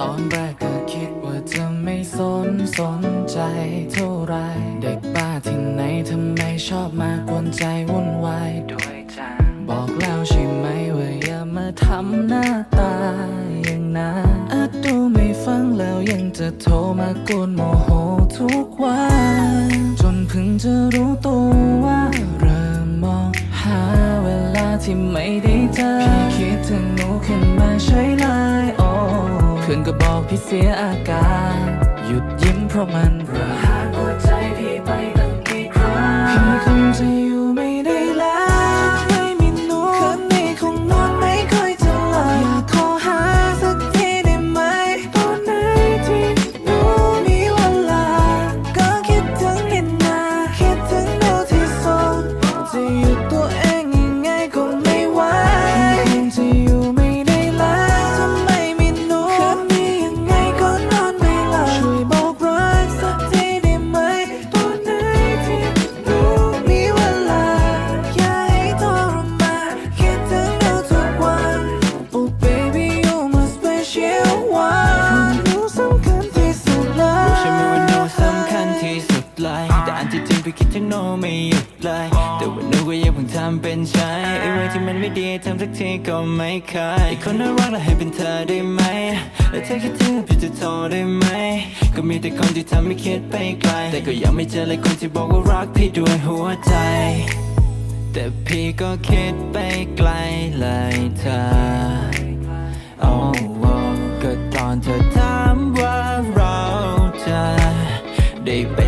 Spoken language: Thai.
ตอนแรกก็คิดว่าจะไม่สนสนใจเท่าไร เด็กบ้าที่ไหนทำไมชอบมากวนใจวุ่นวายด้วยจังบอกแล้วใช่ไหมว่าอย่ามาทำหน้าตาอย่างนั้นอาจดูไม่ฟังแล้วยังจะโทรมากวนโมโหทุกวัน จนเพิ่งจะรู้ตัวว่าเริ่มมองหาเวลาที่ไม่ได้เจอพี่คิดถึงหนูขึ้นมาใช้ไลน์โอ้ เพื่อนก็บอกพี่เสียอาการ หยุดยิ้มเพราะมันระหา ไม่หยุดเลย แต่ว่าหนูก็ยังคงทำเป็นใช้ไอ้เรื่องที่มันไม่ดีทำสักทีก็ไม่เคยไอ้คนน่ารักเราให้เป็นเธอได้ไหม และเธอคิดถึงพี่จะโทรได้ไหม ก็มีแต่คนที่ทำให้คิดไปไกล แต่ก็ยังไม่เจอเลยคนที่บอกว่ารักพี่ด้วยหัวใจ แต่พี่ก็คิดไปไกลเลยเธอโอ้ก็ตอนเธอถามว่าเราจะได้เป็น